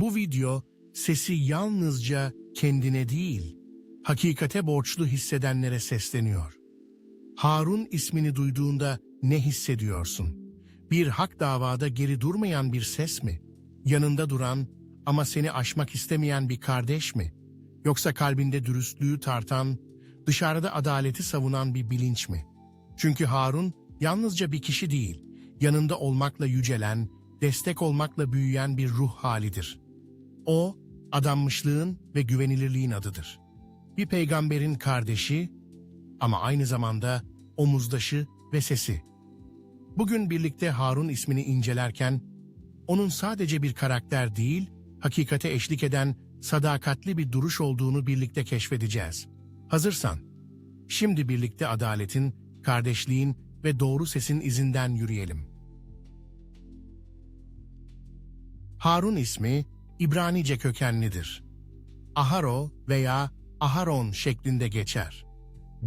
Bu video sesi yalnızca kendine değil, hakikate borçlu hissedenlere sesleniyor. Harun ismini duyduğunda ne hissediyorsun? Bir hak davada geri durmayan bir ses mi? Yanında duran ama seni aşmak istemeyen bir kardeş mi? Yoksa kalbinde dürüstlüğü tartan, dışarıda adaleti savunan bir bilinç mi? Çünkü Harun yalnızca bir kişi değil, yanında olmakla yücelen, destek olmakla büyüyen bir ruh halidir. O, adanmışlığın ve güvenilirliğin adıdır. Bir peygamberin kardeşi ama aynı zamanda omuzdaşı ve sesi. Bugün birlikte Harun ismini incelerken, onun sadece bir karakter değil, hakikate eşlik eden sadakatli bir duruş olduğunu birlikte keşfedeceğiz. Hazırsan, şimdi birlikte adaletin, kardeşliğin ve doğru sesin izinden yürüyelim. Harun ismi İbranice kökenlidir. Aharo veya Aharon şeklinde geçer.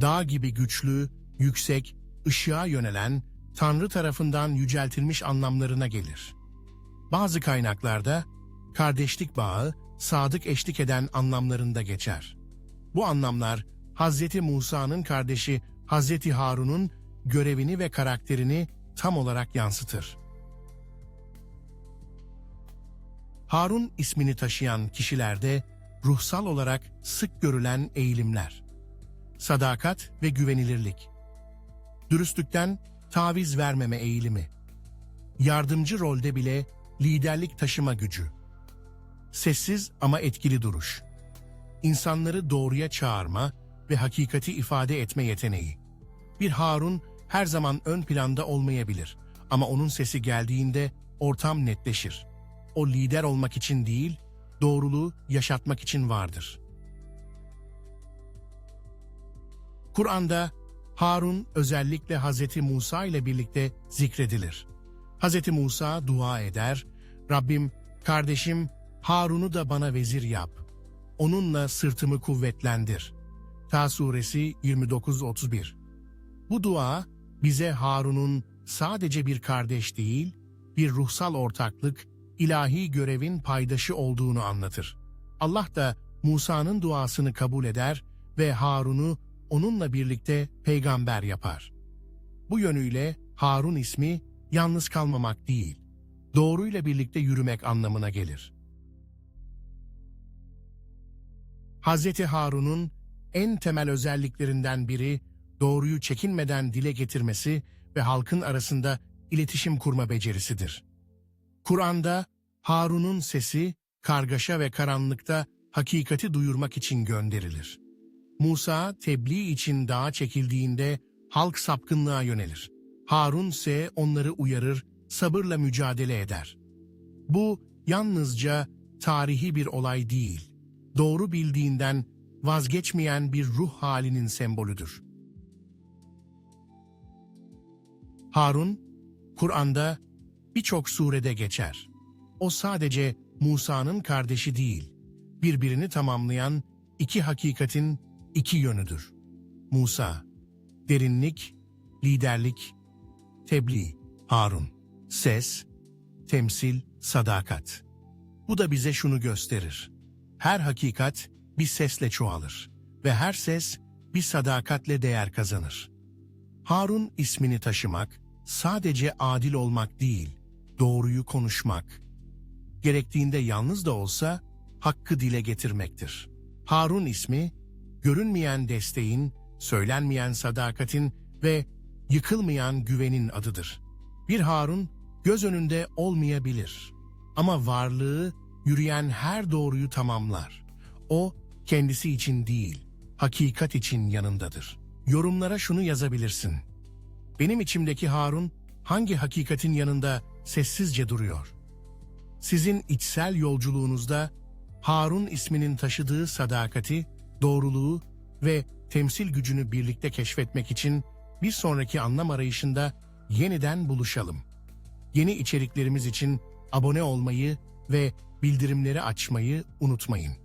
Dağ gibi güçlü, yüksek, ışığa yönelen, Tanrı tarafından yüceltilmiş anlamlarına gelir. Bazı kaynaklarda kardeşlik bağı, sadık eşlik eden anlamlarında geçer. Bu anlamlar Hz. Musa'nın kardeşi Hz. Harun'un görevini ve karakterini tam olarak yansıtır. Harun ismini taşıyan kişilerde ruhsal olarak sık görülen eğilimler. Sadakat ve güvenilirlik. Dürüstlükten taviz vermeme eğilimi. Yardımcı rolde bile liderlik taşıma gücü. Sessiz ama etkili duruş. İnsanları doğruya çağırma ve hakikati ifade etme yeteneği. Bir Harun her zaman ön planda olmayabilir ama onun sesi geldiğinde ortam netleşir. O lider olmak için değil, doğruluğu yaşatmak için vardır. Kur'an'da Harun özellikle Hz. Musa ile birlikte zikredilir. Hz. Musa dua eder, Rabbim kardeşim Harun'u da bana vezir yap. Onunla sırtımı kuvvetlendir. Ta suresi 29-31 Bu dua bize Harun'un sadece bir kardeş değil, bir ruhsal ortaklık, ilahi görevin paydaşı olduğunu anlatır. Allah da Musa'nın duasını kabul eder ve Harun'u onunla birlikte peygamber yapar. Bu yönüyle Harun ismi yalnız kalmamak değil, doğruyla birlikte yürümek anlamına gelir. Hazreti Harun'un en temel özelliklerinden biri doğruyu çekinmeden dile getirmesi ve halkın arasında iletişim kurma becerisidir. Kur'an'da Harun'un sesi kargaşa ve karanlıkta hakikati duyurmak için gönderilir. Musa tebliğ için dağa çekildiğinde halk sapkınlığa yönelir. Harun ise onları uyarır, sabırla mücadele eder. Bu yalnızca tarihi bir olay değil, doğru bildiğinden vazgeçmeyen bir ruh halinin sembolüdür. Harun, Kur'an'da birçok surede geçer. O sadece Musa'nın kardeşi değil, birbirini tamamlayan iki hakikatin iki yönüdür. Musa, derinlik, liderlik, tebliğ, Harun, ses, temsil, sadakat. Bu da bize şunu gösterir. Her hakikat bir sesle çoğalır ve her ses bir sadakatle değer kazanır. Harun ismini taşımak sadece adil olmak değil, doğruyu konuşmak, gerektiğinde yalnız da olsa hakkı dile getirmektir. Harun ismi, görünmeyen desteğin, söylenmeyen sadakatin ve yıkılmayan güvenin adıdır. Bir Harun göz önünde olmayabilir ama varlığı yürüyen her doğruyu tamamlar. O kendisi için değil, hakikat için yanındadır. Yorumlara şunu yazabilirsin. Benim içimdeki Harun hangi hakikatin yanında sessizce duruyor? Sizin içsel yolculuğunuzda Harun isminin taşıdığı sadakati, doğruluğu ve temsil gücünü birlikte keşfetmek için bir sonraki anlam arayışında yeniden buluşalım. Yeni içeriklerimiz için abone olmayı ve bildirimleri açmayı unutmayın.